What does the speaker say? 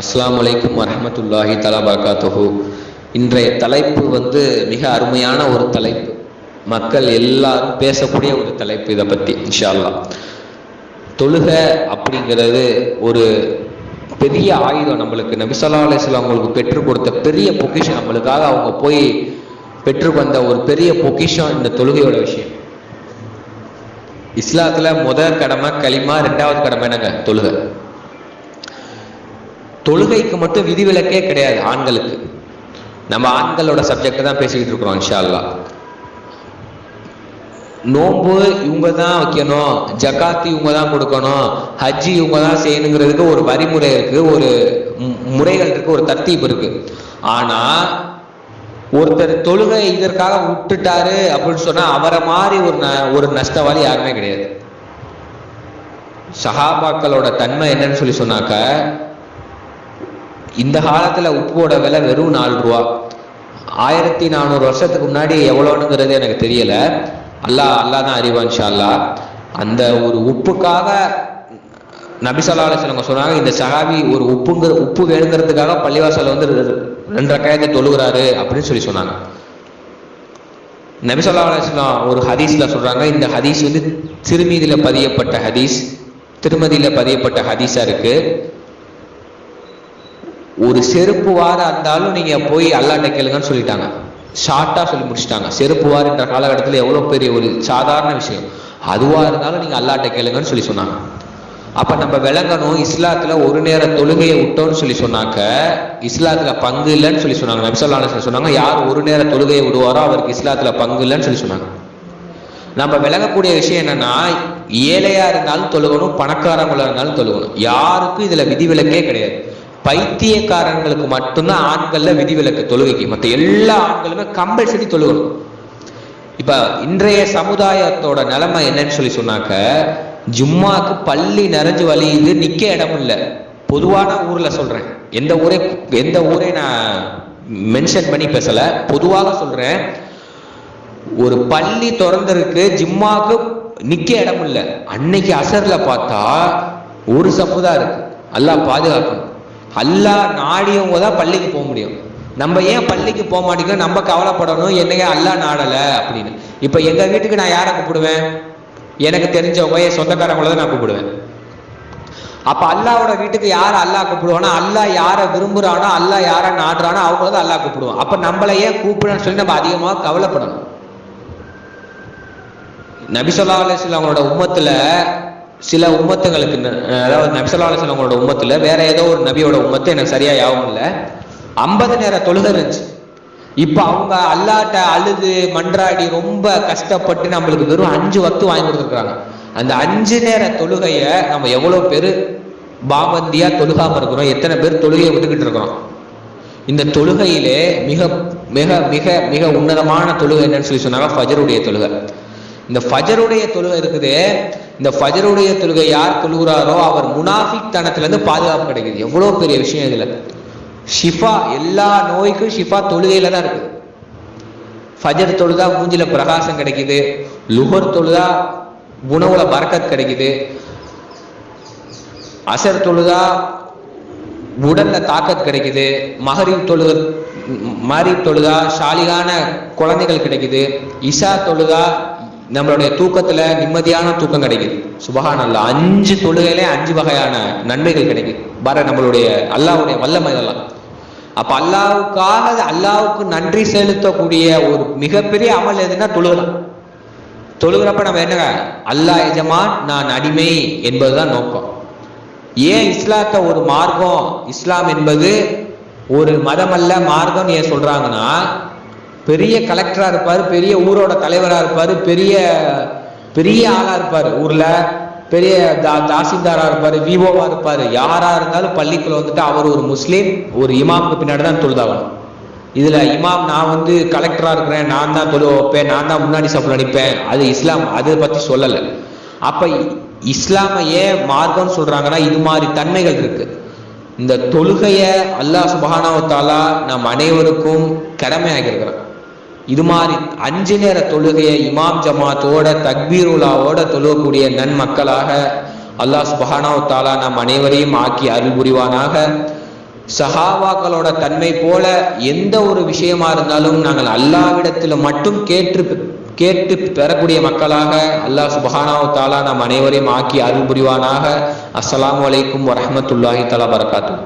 அஸ்லாம் வலைக்கும் வரமத்துல்லாஹி தலா பரகாத்துஹு. இன்றைய தலைப்பு வந்து மிக அருமையான ஒரு தலைப்பு. மக்கள் எல்லாரும் பேசக்கூடிய ஒரு தலைப்பு இதை பற்றி இன்ஷால்லா அல்லாஹ் தொழுக அப்படிங்கிறது ஒரு பெரிய ஆயுதம் நம்மளுக்கு. நபிசல்லா அலிஸ்லாம் அவங்களுக்கு பெற்றுக் கொடுத்த பெரிய பொக்கிஷம். நம்மளுக்காக அவங்க போய் பெற்று வந்த ஒரு பெரிய பொக்கிஷம் இந்த தொழுகையோட விஷயம். இஸ்லாத்துல முதல் கடமை களிமா ரெண்டாவது கடமை என்னங்க? தொழுகை. தொழுகைக்கு மட்டும் விதிவிலக்கே கிடையாது ஆண்களுக்கு. நம்ம ஆண்களோட சப்ஜெக்ட் தான் பேசிக்கிட்டு இருக்கிறோம் இன்ஷால்லா நோன்பு இவங்க தான் வைக்கணும் ஜக்காத்து இவங்க தான் கொடுக்கணும் ஹஜ்ஜி இவங்க தான் செய்யணுங்கிறதுக்கு ஒரு வரிமுறை இருக்கு ஒரு மு- முறைகள் இருக்கு ஒரு தர்த்தீப் இருக்கு. ஆனா ஒருத்தர் தொழுகை இதற்காக விட்டுட்டாரு அப்படின்னு சொன்னா அவரை மாதிரி ஒரு ந- ஒரு நஷ்டவாளி யாருமே கிடையாது. சஹாபாக்களோட தன்மை என்னன்னு சொல்லி சொன்னாக்க இந்த காலத்துல உப்போட விலை வெறும் நாலு ரூபா. ஆயிரத்தி நானூறு வருஷத்துக்கு முன்னாடி எவ்வளோனுங்கிறது எனக்கு தெரியல. அல்லாஹ் அல்லாஹ் தான் அறிவான் ஷால்லா அல்லாஹ் அந்த ஒரு உப்புக்காக நபிசல்லா சிலவங்க சொன்னாங்க இந்த சகாவி ஒரு உப்புங்கிற உப்பு வேணுங்கிறதுக்காக பள்ளிவாசல் வந்து ரெ- ரெண்டரை காயத்தை தொழுகிறாரு அப்படின்னு சொல்லி சொன்னாங்க. நபிசல்லா அலிஸ்லாம் ஒரு ஹதீஸ்ல சொல்றாங்க இந்த ஹதீஸ் வந்து திருமீதியில பதியப்பட்ட ஹதீஸ் திருமதியில பதியப்பட்ட ஹதீஸா இருக்கு. ஒரு செருப்பு வார இருந்தாலும் நீங்க போய் அல்லாட்ட கேளுங்கன்னு சொல்லிட்டாங்க. ஷார்ட்டா சொல்லி முடிச்சிட்டாங்க. செருப்பு வாருன்ற காலகட்டத்தில் எவ்வளவு பெரிய ஒரு சாதாரண விஷயம். அதுவா இருந்தாலும் நீங்க அல்லாட்ட கேளுங்கன்னு சொல்லி சொன்னாங்க. அப்ப நம்ம விளங்கணும் இஸ்லாத்துல ஒரு நேர தொழுகையை விட்டோம்னு சொல்லி சொன்னாக்க இஸ்லாத்துல பங்கு இல்லைன்னு சொல்லி சொன்னாங்க. நபிசல்லா சொன்னாங்க யார் ஒரு நேர தொழுகையை விடுவாரோ அவருக்கு இஸ்லாத்துல பங்கு இல்லைன்னு சொல்லி சொன்னாங்க. நம்ம விளங்கக்கூடிய விஷயம் என்னன்னா ஏழையா இருந்தாலும் தொழுகணும் பணக்காரங்களா இருந்தாலும் தொழுகணும். யாருக்கும் இதுல விதிவிலக்கே கிடையாது. பைத்தியக்காரங்களுக்கு மட்டும்தான் ஆண்கள்ல விதிவிலக்கு தொழுகைக்கு. மற்ற எல்லா ஆண்களுமே கம்பல்சரி தொழுகணும். இப்ப இன்றைய சமுதாயத்தோட நிலைமை என்னன்னு சொல்லி சொன்னாக்க ஜும்மாக்கு பள்ளி நிறைஞ்சு வழியுது நிக்க இடம் இல்ல. பொதுவான ஊர்ல சொல்றேன். எந்த ஊரே எந்த ஊரே நான் மென்ஷன் பண்ணி பேசல பொதுவாக சொல்றேன். ஒரு பள்ளி திறந்திருக்கு ஜிம்மாக்கு நிக்க இடம் இல்லை. அன்னைக்கு அசர்ல பார்த்தா ஒரு சமுதாயம் இருக்கு. அல்லாஹ் பாதுகாக்கணும். அல்லாஹ் நாடியவங்க தான் பள்ளிக்கு போக முடியும். நம்ம ஏன் பள்ளிக்கு போக மாட்டேங்கிறோம்? நம்ம கவலைப்படணும். என்னங்க அல்லாஹ் நாடலை அப்படின்னு. இப்போ எங்கள் வீட்டுக்கு நான் யாரை கூப்பிடுவேன்? எனக்கு தெரிஞ்சவங்க என் சொந்தக்காரங்கள தான் நான் கூப்பிடுவேன். அப்ப அல்லாவோட வீட்டுக்கு யார் அல்லாஹ் கூப்பிடுவானோ அல்லாஹ் யாரை விரும்புறானோ அல்லாஹ் யாரை நாடுறானோ அவங்கள தான் அல்லாஹ் கூப்பிடுவோம் அப்ப நம்மள ஏன் கூப்பிடுன்னு சொல்லி நம்ம அதிகமாக கவலைப்படணும். நபிசல்லா அலிஸ்லாம் அவங்களோட உம்மத்துல சில உம்மத்துங்களுக்கு ந- அதாவது நபிசல்லா அவங்களோட உம்மத்துல வேற ஏதோ ஒரு நபியோட உம்மத்து எனக்கு சரியா யாவும் இல்லை. ஐம்பது நேர தொழுகை இருந்துச்சு. இப்போ அவங்க அல்லாட்ட அழுது மன்றாடி ரொம்ப கஷ்டப்பட்டு நம்மளுக்கு வெறும் அஞ்சு வத்து வாங்கி கொடுத்துருக்காங்க அந்த அஞ்சு நேர தொழுகைய நம்ம எவ்வளவு பேர் பாபந்தியா தொழுகாம இருக்கிறோம். எத்தனை பேர் தொழுகையை விட்டுக்கிட்டு இருக்கிறோம். இந்த தொழுகையிலே மிக மிக மிக மிக உன்னதமான தொழுகை என்னன்னு சொல்லி சொன்னாங்க ஃபஜருடைய தொழுகை. இந்த ஃபஜருடைய தொழுகை இருக்குது இந்த ஃபஜருடைய தொழுகை யார் தொழுகிறாரோ அவர் முனாஃபிக் தனத்திலேருந்து பாதுகாப்பு கிடைக்குது. எவ்வளோ பெரிய விஷயம் இதில். ஷிஃபா எல்லா நோய்க்கும் ஷிஃபா தொழுகையில தான் இருக்குது ஃபஜர் தொழுதா மூஞ்சில பிரகாசம் கிடைக்குது. லுகர் தொழுதா உணவுல பறக்கத் கிடைக்குது. அசர் தொழுதா உடல்ல தாக்கத் கிடைக்குது. மகரிப் தொழுக மாரி தொழுதா ஷாலிகான குழந்தைகள் கிடைக்குது. இஷா தொழுதா நம்மளுடைய தூக்கத்துல நிம்மதியான தூக்கம் கிடைக்குது. சுபகான் அல்ல அஞ்சு தொழுகையில அஞ்சு வகையான நன்மைகள் கிடைக்குது. வர நம்மளுடைய அல்லாவுடைய வல்லமை இதெல்லாம் அப்ப அல்லாவுக்காக அல்லாவுக்கு நன்றி செலுத்தக்கூடிய ஒரு மிகப்பெரிய அமல் எதுன்னா தொழுகலாம் தொழுகிறப்ப நம்ம என்னங்க? அல்லாஹ் எஜமான் நான் அடிமை என்பதுதான் நோக்கம். ஏன் இஸ்லாத்தை ஒரு மார்க்கம்? இஸ்லாம் என்பது ஒரு மதம் அல்ல மார்க்கம் ஏன் சொல்றாங்கன்னா பெரிய கலெக்டரா இருப்பாரு பெரிய ஊரோட தலைவரா இருப்பாரு பெரிய பெரிய ஆளா இருப்பாரு ஊர்ல. பெரிய தா தாசில்தாரா இருப்பாரு விவோவா இருப்பாரு. யாரா இருந்தாலும் பள்ளிக்குள்ள வந்துட்டு அவர் ஒரு முஸ்லீம் ஒரு இமாமுக்கு பின்னாடி தான் தொழுதாகணும் இதுல இமாம் நான் வந்து கலெக்டரா இருக்கிறேன் நான் தான் தொழு வைப்பேன் நான் தான் முன்னாடி சப்புல அடிப்பேன். அது இஸ்லாம் அதை பத்தி சொல்லல. அப்ப இ- ஏன் மார்க்கம்னு சொல்றாங்கன்னா இது மாதிரி தன்மைகள் இருக்கு. இந்த தொழுகைய அல்லாஹ் சுபஹானஹு தாலா நம் அனைவருக்கும் கடமையாகி இருக்கிறோம் இது மாதிரி அஞ்சு நேர தொழுகையை இமாம் ஜமாத்தோட தக்பீருலாவோட தொழுகக்கூடிய நன்மக்களாக அல்லாஹ் சுபஹானஹு தாலா நம் அனைவரையும் ஆக்கி அருள் புரிவானாக. சஹாவாக்களோட தன்மை போல எந்த ஒரு விஷயமா இருந்தாலும் நாங்கள் அல்லாவிடத்தில் மட்டும் கேட்டு கேட்டு பெறக்கூடிய மக்களாக அல்லாஹ் சுபஹானாவு தாலா நம் அனைவரையும் ஆக்கி அருள் புரிவானாக. அஸ்லாம் வலைக்கும் வரமத்துல்லாஹி தலா பரகாத்துஹு.